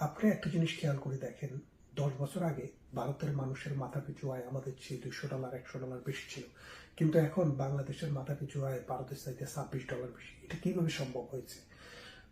আপনি একটা জিনিস খেয়াল করে দেখেন, দশ বছর আগে ভারতের মানুষের মাথা পিছু আয় আমাদের চেয়ে দুইশো ডলার, একশো ডলার বেশি ছিল। কিন্তু এখন বাংলাদেশের মাথা পিছু আয় ভারতের চাইতে ছাব্বিশ ডলার বেশি। এটা কীভাবে সম্ভব হয়েছে?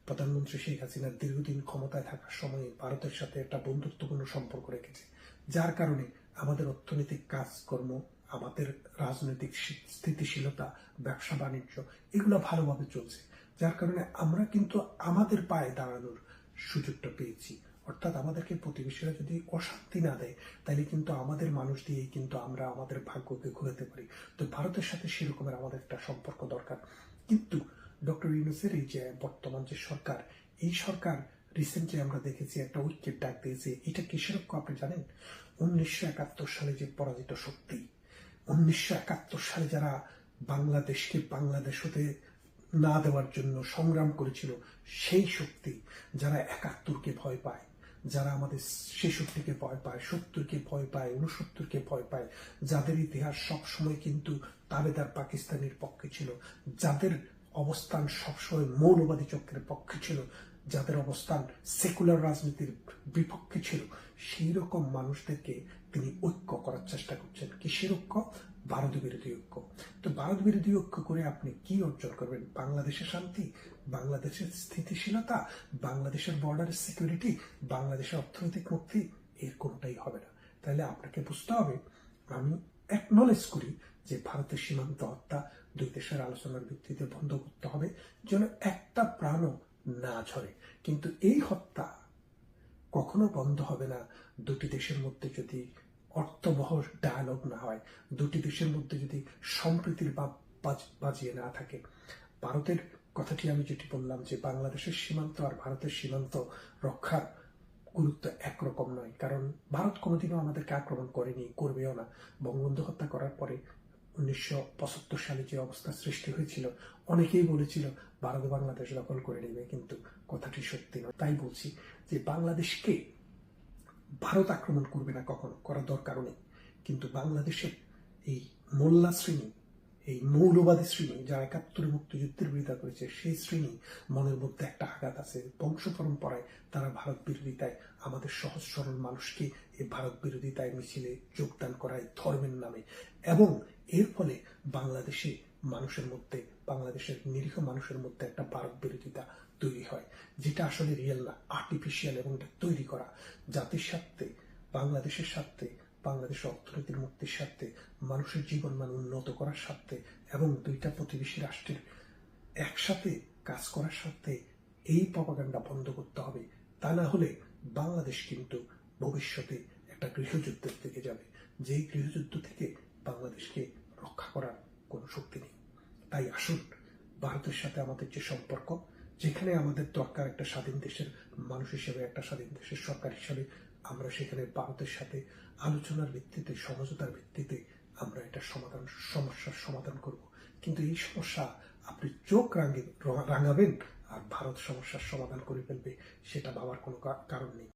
প্রধানমন্ত্রী শেখ হাসিনা দীর্ঘদিন ক্ষমতায় থাকার সময়ে ভারতের সাথে একটা বন্ধুত্বপূর্ণ সম্পর্ক রেখেছে। যার কারণে আমাদের অর্থনৈতিক কাজকর্ম, আমাদের রাজনৈতিক স্থিতিশীলতা, ব্যবসা, বাণিজ্য, এগুলো ভালোভাবে চলছে। যার কারণে আমরা কিন্তু আমাদের পায়ে দাঁড়ানোর সুযোগটা পেয়েছি। অর্থাৎ আমাদেরকে প্রতিবেশীরা যদি অশান্তি না দেয় তাহলে কিন্তু আমাদের মানুষ দিয়েই কিন্তু আমরা আমাদের ভাগ্যকে ঘুরাতে পারি। তো ভারতের সাথে সেরকমের আমাদের একটা সম্পর্ক দরকার। কিন্তু ডক্টর ইউনুসের এই যে বর্তমান যে সরকার, এই সরকার রিসেন্টলি আমরা দেখেছি একটা ঐক্যের ডাক দিয়েছে। এটা কিসের ঐক্য আপনি জানেন? উনিশশো একাত্তর সালে যে পরাজিত শক্তি, উনিশশো একাত্তর সালে যারা বাংলাদেশকে বাংলাদেশ হতে না দেওয়ার জন্য সংগ্রাম করেছিল সেই শক্তি যারা একাত্তরকে ভয় পায়, যারা আমাদের ছেষট্টিকে ভয় পায়, সত্তরকে ভয় পায় উনসত্তরকে ভয় পায়, যাদের ইতিহাস সবসময় কিন্তু তাবেদার পাকিস্তানের পক্ষে ছিল, যাদের অবস্থান সবসময় মৌলবাদী চক্রের পক্ষে ছিল, যাদের অবস্থান সেকুলার রাজনীতির বিপক্ষে ছিল সেই রকম মানুষদেরকে তিনি ঐক্য করার চেষ্টা করছেন। কিসের ঐক্য? ভারত বিরোধী ঐক্য। তো ভারত বিরোধী ঐক্য করে আপনি কি অর্জন করবেন? বাংলাদেশের শান্তি, বাংলাদেশের স্থিতিশীলতা, বাংলাদেশের বর্ডার সিকিউরিটি বাংলাদেশের অর্থনৈতিক মুক্তি, এর কোনোটাই হবে না। তাহলে আপনাকে বুঝতে হবে, আমি অ্যাকনলেজ করি যে ভারতের সীমান্ত হত্যা দুই দেশের আলোচনার ভিত্তিতে বন্ধ করতে হবে যেন একটা প্রাণও না ঝরে। কিন্তু এই হত্যা কখনো বন্ধ হবে না। দুটি দেশের মধ্যে যদি অর্থবহ ডায়ালগ না হয়, দুটি দেশের মধ্যে যদি সম্প্রীতির বাজিয়ে না থাকে। ভারতের কথাটি আমি যেটি বললাম যে, বাংলাদেশের সীমান্ত আর ভারতের সীমান্ত রক্ষার গুরুত্ব একরকম নয়। কারণ ভারত কোনোদিনও আমাদেরকে আক্রমণ করেনি, করবেও না। বঙ্গবন্ধু হত্যা করার পরে উনিশশো পঁচাত্তর সালে যে অবস্থা সৃষ্টি হয়েছিল, অনেকেই বলেছিল, ভারত বাংলাদেশ দখল করে নেবে। কিন্তু কথাটি সত্যি নয়। তাই বলছি যে, বাংলাদেশকে ভারত আক্রমণ করবে না কখনো, করার দরকারও নেই। কিন্তু বাংলাদেশের এই মোল্লা শ্রেণি, এই মৌলবাদী শ্রেণি যারা একাত্তরে মুক্তিযুদ্ধের বিরোধিতা করেছে, সেই শ্রেণি মনের মধ্যে একটা আঘাত আছে। বংশ পরম্পরায় তারা ভারত বিরোধিতায় আমাদের সহজ সরল মানুষকে এই ভারত বিরোধিতায় মিছিলে যোগদান করায় ধর্মের নামে। এবং এর ফলে বাংলাদেশে মানুষের মধ্যে, বাংলাদেশের নিরীহ মানুষের মধ্যে একটা ভারত বিরোধিতা তৈরি হয়, যেটা আসলে রিয়েল না আর্টিফিশিয়াল এবং এটা তৈরি করা। জাতির স্বার্থে, বাংলাদেশের স্বার্থে বাংলাদেশের অর্থনীতির মুক্তির স্বার্থে মানুষের জীবন মান উন্নত করার স্বার্থে এবং দুইটা প্রতিবেশী রাষ্ট্রের একসাথে কাজ করার স্বার্থে এই প্রপাগান্ডা বন্ধ করতে হবে। তা না হলে বাংলাদেশ কিন্তু ভবিষ্যতে একটা গৃহযুদ্ধের দিকে যাবে। যেই গৃহযুদ্ধ থেকে বাংলাদেশকে রক্ষা করার কোনো শক্তি নেই। তাই আসুন, ভারতের সাথে আমাদের যে সম্পর্ক, যেখানে আমাদের দরকার একটা স্বাধীন দেশের মানুষ হিসেবে, একটা স্বাধীন দেশের সরকার হিসেবে আমরা সেখানে ভারতের সাথে আলোচনার ভিত্তিতে সমঝোতার ভিত্তিতে আমরা এটা সমাধান, সমস্যার সমাধান করব। কিন্তু এই সমস্যা আপনি চোখ রাঙে রাঙাবেন আর ভারত সমস্যার সমাধান করে ফেলবে, সেটা ভাবার কোনো কারণ নেই।